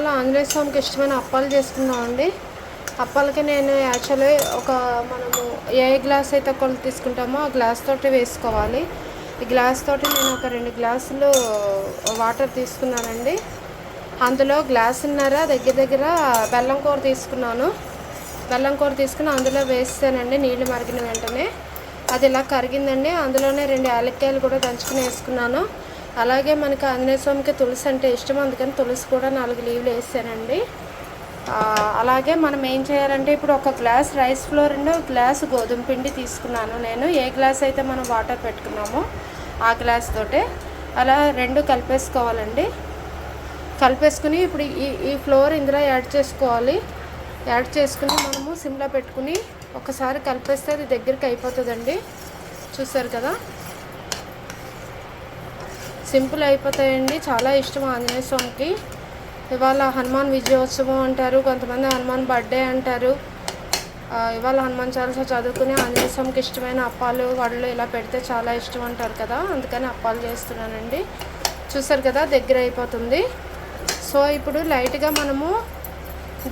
ఇవాళ ఆంజనేయ స్వామికి ఇష్టమైన అప్పాలు చేసుకున్నామండి అప్పాలకి నేను యాక్చువల్లీ ఒక మనము ఏ గ్లాస్ అయితే కొలత తీసుకుంటామో ఆ గ్లాస్ తోటి వేసుకోవాలి. ఈ గ్లాస్ తోటి నేను ఒక రెండు గ్లాసులు వాటర్ తీసుకున్నానండి. అందులో గ్లాసున్నర దగ్గర దగ్గర బెల్లం కూర తీసుకున్నాను. బెల్లం కూర తీసుకుని అందులో వేస్తానండి నీళ్ళు మరిగిన వెంటనే. అది ఇలా కరిగిందండి. అందులోనే రెండు యాలక్కాయలు కూడా దంచుకుని వేసుకున్నాను. అలాగే మనకి ఆంజనేయ స్వామికి తులసి అంటే ఇష్టం అందుకని తులసి కూడా నాలుగు లీవ్లు వేసానండి. అలాగే మనం ఏం చేయాలంటే ఇప్పుడు ఒక గ్లాస్ రైస్ ఫ్లోర్ అండి ఒక గ్లాస్ గోధుమ పిండి తీసుకున్నాను. నేను ఏ గ్లాస్ అయితే మనం వాటర్ పెట్టుకున్నామో ఆ గ్లాస్ తోటే అలా రెండు కలిపేసుకోవాలండి. కలిపేసుకుని ఇప్పుడు ఈ ఈ ఫ్లోర్ ఇందులో యాడ్ చేసుకోవాలి. యాడ్ చేసుకుని మనము సిమ్లో పెట్టుకుని ఒకసారి కలిపేస్తే అది దగ్గరికి అయిపోతుందండి. చూసారు కదా? సింపుల్ అయిపోతాయండి. చాలా ఇష్టం ఆంజనేయ స్వామికి. ఇవాళ హనుమాన్ విజయోత్సవం అంటారు కొంతమంది హనుమాన్ బర్త్డే అంటారు. ఇవాళ హనుమాన్ చాలీసా చదువుకుని ఆంజనేయ స్వామికి ఇష్టమైన అప్పాలు వడలు ఇలా పెడితే చాలా ఇష్టం అంటారు కదా అందుకని అప్పాలు చేస్తున్నానండి. చూసారు కదా దగ్గర అయిపోతుంది. సో ఇప్పుడు లైట్గా మనము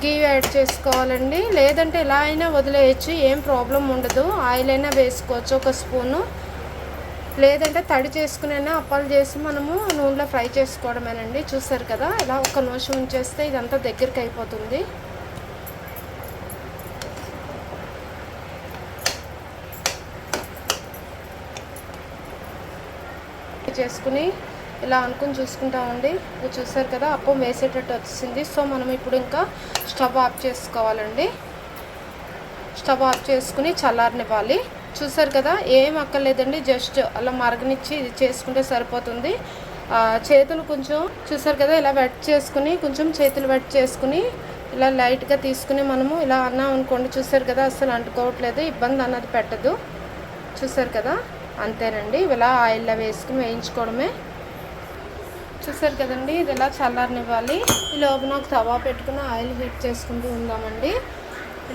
గీ యాడ్ చేసుకోవాలండి. లేదంటే ఇలా అయినా వదిలేయచ్చు ఏం ప్రాబ్లం ఉండదు. ఆయిల్ అయినా వేసుకోవచ్చు ఒక స్పూను. లేదంటే తడి చేసుకునైనా అప్పాలు చేసి మనము నూనెలో ఫ్రై చేసుకోవడమేనండి. చూసారు కదా ఇలా ఒక నిమిషం ఉంచేస్తే ఇదంతా దగ్గరికి అయిపోతుంది. చేసుకుని ఇలా అనుకుని చూసుకుంటామండి. ఇప్పుడు చూసారు కదా అప్పం వేసేటట్టు వచ్చింది. సో మనం ఇప్పుడు ఇంకా స్టవ్ ఆఫ్ చేసుకోవాలండి. స్టవ్ ఆఫ్ చేసుకుని చల్లారనివ్వాలి. చూసారు కదా ఏం అక్కర్లేదండి జస్ట్ అలా మరగనిచ్చి ఇది చేసుకుంటే సరిపోతుంది. చేతులు కొంచెం చూసారు కదా ఇలా వెట్ చేసుకుని కొంచెం చేతులు వెట్ చేసుకుని ఇలా లైట్గా తీసుకుని మనము ఇలా అన్నాం అనుకోండి చూసారు కదా అసలు అంటుకోవట్లేదు ఇబ్బంది అన్నది పెట్టదు. చూసారు కదా అంతేనండి. ఇలా ఆయిల్లో వేసుకుని వేయించుకోవడమే. చూసారు కదండి ఇది ఇలా చల్లారనివ్వాలి? ఈ లోపల ఒక తవా పెట్టుకుని ఆయిల్ హీట్ చేసుకుంటూ ఉందామండి.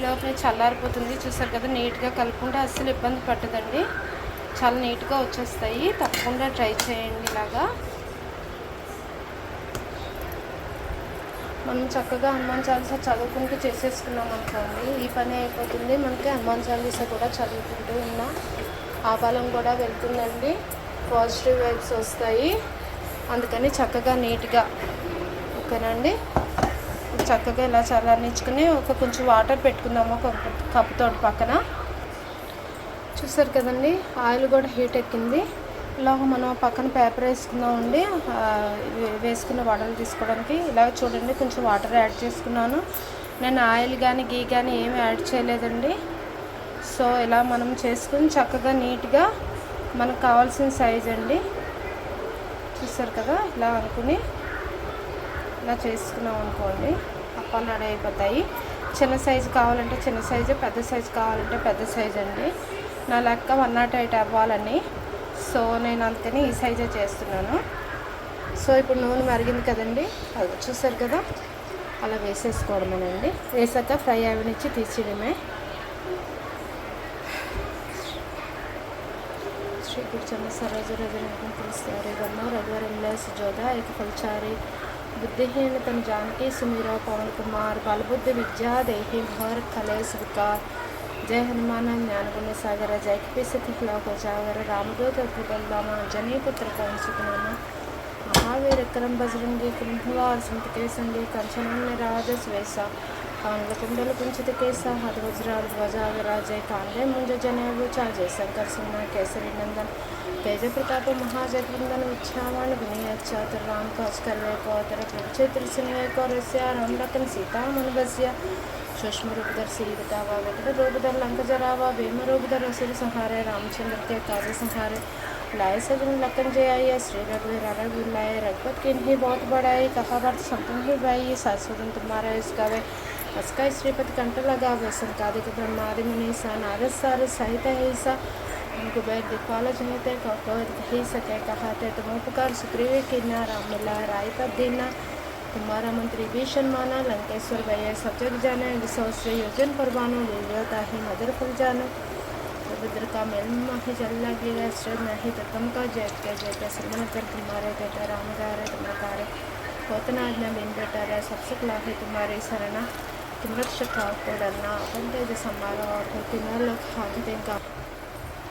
లోపల చల్లారిపోతుంది. చూసారు కదా నీట్గా కలుపుకుంటే అస్సలు ఇబ్బంది పట్టదండి. చాలా నీట్గా వచ్చేస్తాయి. తప్పకుండా ట్రై చేయండి ఇలాగా. మనం చక్కగా హనుమాన్ చాలీసా చదువుకుంటూ చేసేసుకున్నాం అనుకోండి ఈ పని అయిపోతుంది. మనకి హనుమాన్ చాలీసా కూడా చదువుకుంటూ ఉన్నా ఆ బలం కూడా వెళ్తుందండి. పాజిటివ్ వైబ్స్ వస్తాయి. అందుకని చక్కగా నీట్గా. ఓకేనండి చక్కగా ఇలా చల్లారించుకుని ఒక కొంచెం వాటర్ పెట్టుకుందాము ఒక కప్పుతో పక్కన. చూసారు కదండి ఆయిల్ కూడా హీట్ ఎక్కింది. ఇలాగ మనం పక్కన పేపర్ వేసుకుందామండి. ఆ, వే- వేసుకున్న వడలు తీసుకోవడానికి. ఇలా చూడండి కొంచెం వాటర్ యాడ్ చేసుకున్నాను. నేను ఆయిల్ కానీ గీ కానీ ఏమి యాడ్ చేయలేదండి. సో ఇలా మనం చేసుకుని చక్కగా నీట్గా మనకు కావాల్సిన సైజ్ అండి. చూసారు కదా ఇలా అనుకుని ఇలా చేసుకున్నాం అనుకోండి. అప్పాలు రెడీ అయిపోతాయి చిన్న సైజు కావాలంటే చిన్న సైజు పెద్ద సైజు కావాలంటే పెద్ద సైజు అండి నా లెక్క వన్ నాట్ ఎయిట్ అవ్వాలని సో నేను అందుకని ఈ సైజే చేస్తున్నాను సో ఇప్పుడు నూనె మరిగింది కదండి అది చూసారు కదా అలా వేసేసుకోవడమేనండి వేసాక ఫ్రై అవనిచ్చి తీసేయడమే శ్రీ గురుచంద్ర సరోజు రజనీకం పిలుస్తారు గమ్మ రఘువరంలో జోదా ఇక ఫలచారి ಬುದ್ಧಿಹೀನ ತನು ಜಾನಕಿ ಸುಮೀರ ಪವನ್ ಕುಮಾರ್ ಬಲಬುದ್ಧಿ ವಿದ್ಯಾ ದೇಹಿ ಭವರ್ ಕಲೆ ಸ್ವೀಕಾರ ಜಯ ಹನುಮಾನ ಜ್ಞಾನಗುಣ ಸಾಗರ ಜಯ ಕಪಿ ಸತಿಫಲಕ ಜಾಗರ ರಾಮದೂತ ಅದ್ಭುತಲ್ಲಾಮ ಜನೇ ಪುತ್ರ ಕವನ ಸುಖನಾಮ ಮಹಾವೀರ ವಿಕ್ರಮ ಬಜರಂಗಿ ಕುಂಭವಾರ ಸಂತಕೆ ಸಂಗಿ ಕಂಚನಣ್ಯ ರಾಜ ಸ್ವೇಸ ಕಾಂಗ್ಲ ಕುಂಡಲ ಕುಂಚಿತ ಕೇಸ ಹದವಜ್ರಾಜ ಧ್ವಜಾಗರ ಜಯ ಕಾಂದೆ ಮುಂಜ ಜನೇವು ಚಾ ಜಯ ಶಂಕರ್ ಸುಮನ ಕೇಸರಿ ನಂದನ್ तेज प्रताप महाजगृंदन उच्छावाण विनय चातुर्राम कौस्कर प्रचेत्र तेजप्रताप महाजगृन्दनुच्छामानुगुणीयच्चातुर्वाङ्कास्कर्वेकोतरक्षेत्रसिंहैकोरस्य रामलकन् सीतामनुभस्य सूक्ष्मरूपदर्शीविता वा विकटरूपधर लंकजरा वा भीम रूपधर असुर संहारे रामचंद्र के काव्य संहारे लाय सगुन लकन आय श्री रघुवीर रघुवीर लाय, रघुपत किन ही बहुत बड़ाई कहा वर्त संपन्न ही भाई सासुदन तुम्हारा इसका वे अस्का श्रीपति कंठ लगा वे संकादिक ब्रह्मादि मुनि सा, नारद सार सहित है ईसा दिखवाल जहते कौद कही सके कहते तुम उपकार सुग्रीव की ना राम मिला, राय पर दीना। तुम्हारा मंत्री भीषण माना लंकेश्वर भैया सब जग जाने विसौ श्री योजन पर बानो लीलियोता ही मधुर फल जानो। रुद्र का मेल माही जल लगेगा श्रद्ध नहीं तो तुम का जय के जय के सिमरन कर तुम्हारे कहते राम गारे तुम गारे होतनाज्ञा बिन बेटर है सबसे खिलाफी तुम्हारी शरणा। तुम रक्षक को डरना अपन तेज समारो और तीनों लोग हाथ देगा।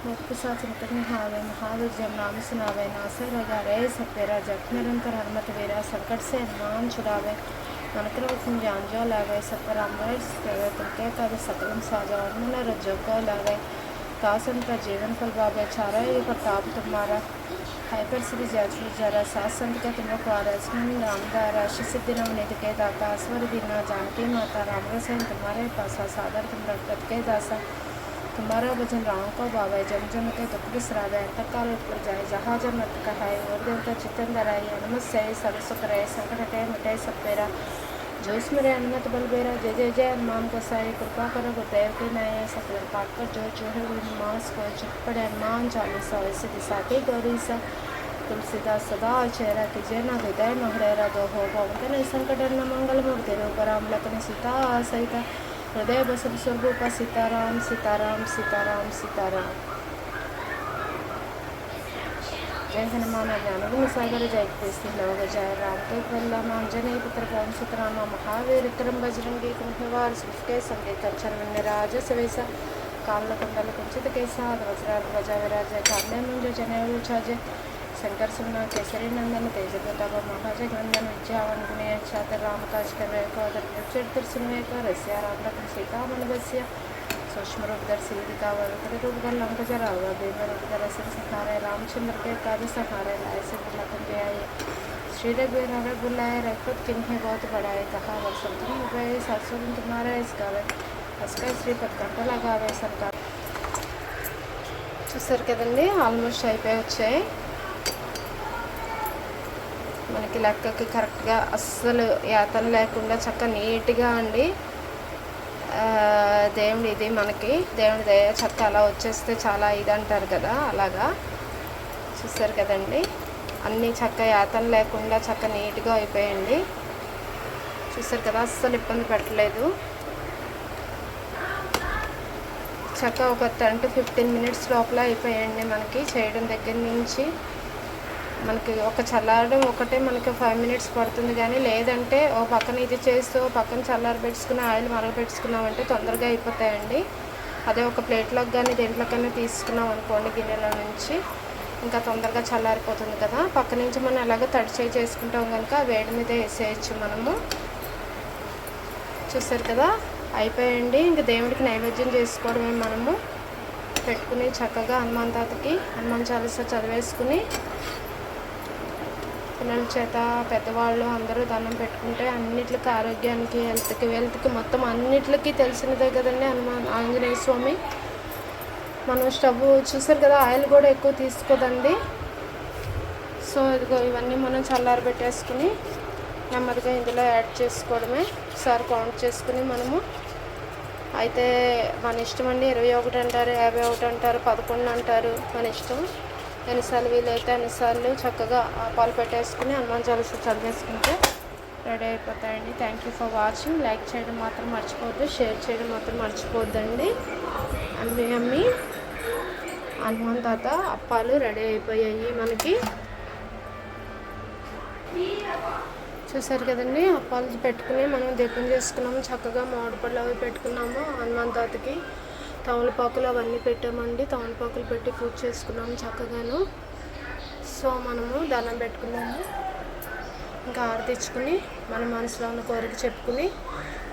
मुख साथ निकट निहावे महावीर जब नाम सुनावे नासर रगारे सपेरा जग निरंतर हनुमत वेरा संकट से हनुमान छुड़ावे मनक्रम जान जो लागे सपर अमृत तुमके कद सकलम साजा और मन रजोग लागे तासन का जीवन फल बाबे चारा ये प्रताप तुम्हारा हाइपर सिद्धि जाचु जरा सात संत का तुम पारसमन रामदारा सिद्धि नव निधि के दाता स्वर दीना जानकी माता राम रसन तुम्हारे पासा सादर तुम रक्त के दासा तुम्हारा भजन राम को बाबा जम जम के दुख बिसरावे अंत काल पर जाए जहाँ जम मत कहाय और देवता चितन दराई हनुमत से सब सुख रहे संकट हटे मिटे सब पेरा जो स्मरे हनुमत बलबेरा जय जय जय हनुमान को सारे कृपा करो गुरुदेव के नए सकल पाठ कर जो जो है मास को चुप पड़े हनुमान चालीसा ऐसे दिशाती गौरी सा तुलसीदास सदा चेहरा की जय ना हृदय न हृदय दो हो पवन संकट न मंगल मूर्ति रूप राम लखन सीता सहित हृदय बसव स्वरूप सीताराम सीताराम सीताराम सीताराम जय हनुमान ज्ञान गुण सागर जय कृष्ण लोग जय राम तो प्रल्लाम आंजनेय पुत्र पवन सुतराम महावीर विक्रम बजरंगी कुंभवार के संगे कंचन राज सवेसा कामल कुंडल कुंचित केसा वज्राल ध्वजा विराज काम्य मुंज जनेऊ छाज शंकर सुमना केसरी नंदन तेज प्रताप महाराज नंदन विद्यावन गुणय छात्र राम काज कर चरित्र सुनवे कर रस्या राम लखन सीता मन बस्या सूक्ष्म रूप दर्शी दिखावर रूप गल लंक जरावा देव रूप दर्शन सहारे रामचंद्र के काव्य सहारे लाए से बुलाकर ले आए श्री रघुवीर हर बुलाए रघुपत किन्हें बहुत बढ़ाए कहा वर्षम तुम गए सरसों तुम्हारा इस गावे అసలు శ్రీపతి గంటలాగావే సర్కార్ చూసారు కదండి ఆల్మోస్ట్ అయిపోయి వచ్చాయి మనకి లెక్కకి కరెక్ట్గా అస్సలు యాతన లేకుండా చక్కగా నీట్గా అండి. దేవుడి ఇది మనకి. దేవుడి దయ చక్క అలా వచ్చేస్తే చాలా ఇది అంటారు కదా అలాగా? చూస్తారు కదండి? అన్నీ చక్క యాతన లేకుండా చక్క నీట్గా అయిపోయండి. చూస్తారు కదా అస్సలు ఇబ్బంది పెట్టలేదు. చక్క ఒక టెన్ టు ఫిఫ్టీన్ మినిట్స్ లోపల అయిపోయాయండి మనకి చేయడం దగ్గర నుంచి. మనకి ఒక చల్లారడం ఒకటే మనకి ఫైవ్ మినిట్స్ పడుతుంది కానీ లేదంటే ఓ పక్కన ఇది చేస్తూ పక్కన చల్లారి పెట్టుకుని ఆయిల్ మరగపెట్టుకున్నామంటే తొందరగా అయిపోతాయండి. అదే ఒక ప్లేట్లోకి కానీ దేంట్లోకైనా తీసుకున్నాం అనుకోండి గిన్నెల నుంచి ఇంకా తొందరగా చల్లారిపోతుంది కదా. పక్క నుంచి మనం ఎలాగో తడిచేయి చేసుకుంటాం కనుక వేడి మీద వేసేయచ్చు మనము. చూస్తారు కదా? అయిపోయండి. ఇంకా దేవుడికి నైవేద్యం చేసుకోవడమే మనము. పెట్టుకుని చక్కగా హనుమాన్ తాతకి హనుమాన్ చాలీసా చదివేసుకుని పిల్లల చేత పెద్దవాళ్ళు అందరూ దండం పెట్టుకుంటే అన్నిటికి ఆరోగ్యానికి హెల్త్కి వెల్త్కి మొత్తం అన్నిటికి తెలిసినదే కదండి హనుమాన్ ఆంజనేయ స్వామి. మనం స్టవ్ చూసారు కదా ఆయిల్ కూడా ఎక్కువ తీసుకోదండి. సో ఇదిగో ఇవన్నీ మనం చల్లారి పెట్టేసుకుని నెమ్మదిగా ఇందులో యాడ్ చేసుకోవడమే. ఒకసారి కౌంట్ చేసుకుని మనము. అయితే మన ఇష్టం అండి ఇరవై ఒకటి అంటారు యాభై ఒకటి అంటారు పదకొండు అంటారు మన ఇష్టం. ఎన్నిసార్లు వీలైతే అన్నిసార్లు చక్కగా పాలు పెట్టేసుకుని హనుమాన్ చాలీసా చదివేసుకుంటే రెడీ అయిపోతాయండి. Thank you for watching like చేయడం మాత్రం మర్చిపోవద్దు. షేర్ చేయడం మాత్రం మర్చిపోవద్దండి. అమ్మి అమ్మి హనుమాన్ తాత అప్పాలు రెడీ అయిపోయాయి మనకి. చూసారు కదండి అప్పాలు పెట్టుకుని మనం దీపం చేసుకున్నాము. చక్కగా మామిడి పళ్ళు అవి పెట్టుకున్నాము హనుమాన్ తాతకి. తమలపాకులు అవన్నీ పెట్టామండి. తమలపాకులు పెట్టి పూజ చేసుకున్నాము చక్కగాను. సో మనము దండం పెట్టుకున్నాము. ఇంకా ఆరు తెచ్చుకుని మన మనసులో ఉన్న కోరిక చెప్పుకుని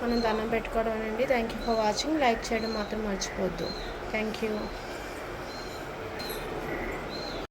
మనం దండం పెట్టుకోవడం అండి thank you for watching like చేయడం మాత్రం మర్చిపోవద్దు. Thank you